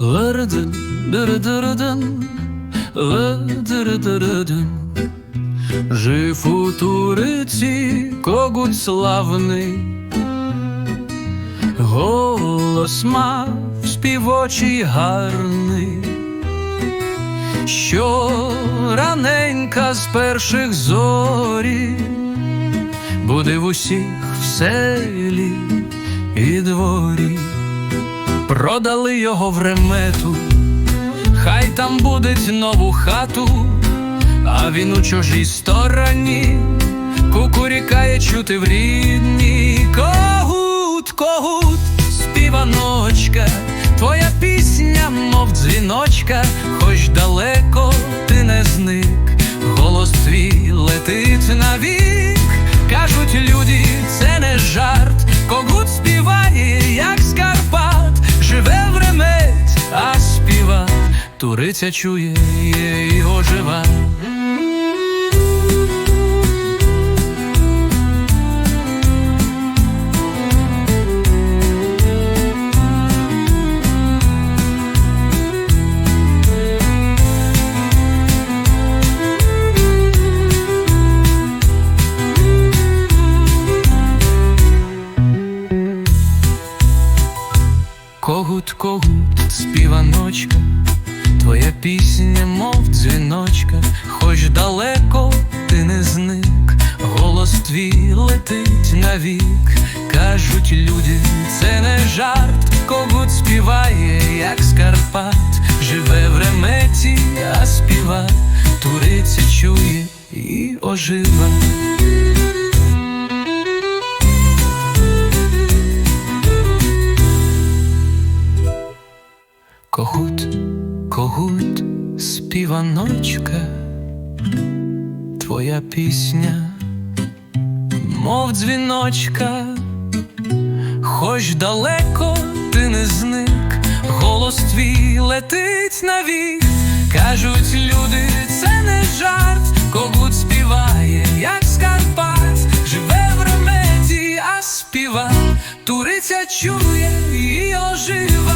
Лерден, дердерден, ледердерден. Жив у Туриці когут славний, голос мав співочий гарний, що раненька з перших зорі буде в усіх в селі і дворі. Продали його в ремету, хай там будить нову хату, а він у чужій стороні. Кукурікає чути в рідній когут, когут, співаночка, твоя пісня, мов дзвіночка, туриця чує його жива. Когут, когут, співаночка, твоя пісня, мов дзвіночка, хоч далеко ти не зник, голос твій летить навік, кажуть люди, це не жарт, когут співає, як з Карпат, живе в реметі, а співа, туриця чує і ожива. Когут, співаночка, твоя пісня, мов дзвіночка, хоч далеко ти не зник, голос твій летить навік, кажуть люди, це не жарт, когут співає, як з Карпат, живе в реметі, а співа, туриця чує і ожив.